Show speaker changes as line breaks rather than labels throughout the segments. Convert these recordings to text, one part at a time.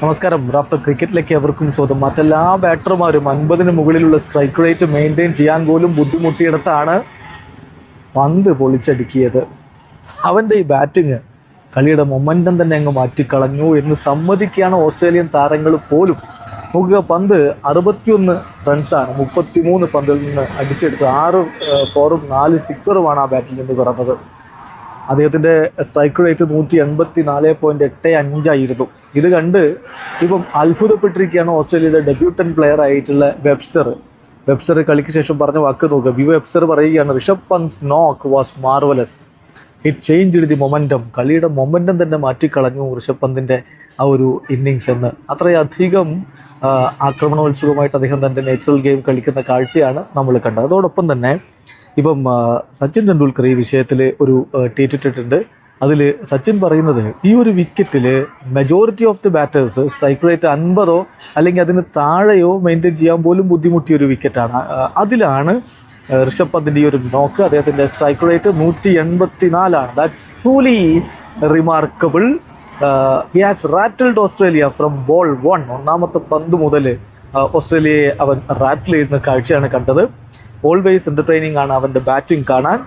നമസ്കാരം. റാഫ്റ്റർ ക്രിക്കറ്റിലേക്ക് എവർക്കും സ്വാഗതം. മറ്റെല്ലാ ബാറ്റർമാരും അൻപതിന് മുകളിലുള്ള സ്ട്രൈക്ക് റേറ്റ് മെയിന്റെയിൻ ചെയ്യാൻ പോലും ബുദ്ധിമുട്ടിയിടത്താണ് പന്ത് പൊളിച്ചടുക്കിയത്. അവന്റെ ഈ ബാറ്റിങ് കളിയുടെ മൊമെന്റം തന്നെ അങ്ങ് മാറ്റിക്കളഞ്ഞു എന്ന് സമ്മതിക്കുകയാണ് ഓസ്ട്രേലിയൻ താരങ്ങൾ പോലും. നോക്കുക പന്ത് അറുപത്തിയൊന്ന് റൺസാണ് മുപ്പത്തിമൂന്ന് പന്തിൽ നിന്ന് അടിച്ചെടുത്ത് ആറ് ഫോറും നാല് സിക്സറുമാണ് ആ ബാറ്റിൽ നിന്ന് പിറന്നത്. അദ്ദേഹത്തിന്റെ സ്ട്രൈക്ക് റേറ്റ് നൂറ്റി എൺപത്തി നാല് പോയിന്റ് എട്ട് അഞ്ചായിരുന്നു ഇത് കണ്ട് ഇപ്പം അത്ഭുതപ്പെട്ടിരിക്കുകയാണ് ഓസ്ട്രേലിയയുടെ ഡെബ്യൂട്ടൻ പ്ലെയർ ആയിട്ടുള്ള വെബ്സ്റ്റർ. വെബ്സ്റ്റർ കളിക്ക് ശേഷം പറഞ്ഞ വാക്ക് നോക്കുക വി വെബ്സ്റ്റർ പറയുകയാണ് Rishabh Pant knock was marvellous it change the momentum കളിയുടെ മൊമെന്റം തന്നെ മാറ്റിക്കളഞ്ഞു ഋഷഭ് പന്തിന്റെ ആ ഒരു ഇന്നിങ്സ് എന്ന്. അത്രയധികം ആക്രമണോത്സുകമായിട്ട് അദ്ദേഹം തന്റെ നാച്ചുറൽ ഗെയിം കളിക്കുന്ന കാഴ്ചയാണ് നമ്മൾ കണ്ടത്. അതോടൊപ്പം തന്നെ ഇപ്പം സച്ചിൻ ടെണ്ടുൽക്കർ ഈ വിഷയത്തിൽ ഒരു ട്വീറ്റ് ഇട്ടിട്ടുണ്ട് അതിൽ സച്ചിൻ പറയുന്നത് ഈ ഒരു വിക്കറ്റിൽ majority of the batters strike rate അൻപതോ അല്ലെങ്കിൽ അതിന് താഴെയോ മെയിന്റെയിൻ ചെയ്യാൻ പോലും ബുദ്ധിമുട്ടിയ ഒരു വിക്കറ്റാണ്. അതിലാണ് ഋഷഭ് പന്തിന്റെ ഈ ഒരു നോക്ക് അദ്ദേഹത്തിന്റെ സ്ട്രൈക്ക് റേറ്റ് നൂറ്റി എൺപത്തി നാലാണ് that's truly remarkable he has rattled Australia from ball one ഒന്നാമത്തെ പന്ത് മുതൽ ഓസ്ട്രേലിയയെ അവൻ റാറ്റിൽ ചെയ്യുന്ന കാഴ്ചയാണ് കണ്ടത്. ഓൾവേസ് എന്റർടൈനിങ് ആണ് അവന്റെ ബാറ്റിംഗ് കാണാൻ.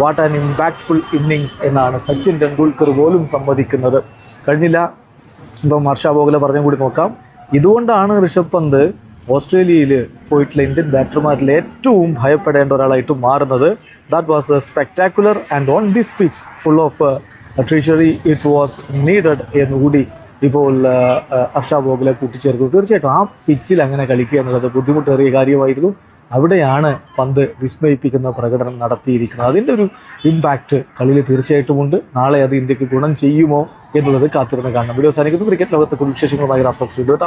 വാട്ട് ആൻ ഇമ്പാക്ട്ഫുൾ ഇന്നിങ്സ് എന്നാണ് സച്ചിൻ ടെണ്ടുൽക്കർ പോലും സമ്മതിക്കുന്നത്. കഴിഞ്ഞില്ല. ഇപ്പം ഹർഷ ബോഗല പറഞ്ഞും കൂടി നോക്കാം. ഇതുകൊണ്ടാണ് ഋഷഭ് പന്ത് ഓസ്ട്രേലിയയിൽ പോയിട്ടുള്ള ഇന്ത്യൻ ബാറ്റർമാരിൽ ഏറ്റവും ഭയപ്പെടേണ്ട ഒരാളായിട്ട് മാറുന്നത്. That was a spectacular and on this pitch full of treachery it was needed എന്നുകൂടി ഇപ്പോൾ ആ, ആ, ഹർഷ ബോഗല കൂട്ടിച്ചേർക്കും തീർച്ചയായിട്ടും ആ പിച്ചിൽ അങ്ങനെ കളിക്കുക എന്നുള്ളത് ബുദ്ധിമുട്ടേറിയ കാര്യമായിരുന്നു. അവിടെയാണ് പന്ത് വിസ്മയിപ്പിക്കുന്ന പ്രകടനം നടത്തിയിരിക്കുന്നത്. അതിന്റെ ഒരു ഇമ്പാക്റ്റ് കളിയിൽ തീർച്ചയായിട്ടും ഉണ്ട്. നാളെ അത് ഇന്ത്യയ്ക്ക് ഗുണം ചെയ്യുമോ എന്നുള്ളത് കാത്തിരുന്ന് കാണണം. വീഡിയോ സാധിക്കുന്നു ക്രിക്കറ്റ് ലോകത്തെ കുടുംബ വിശേഷങ്ങളുമായി റാഫ്റ്റോക്സ് വീഡിയോ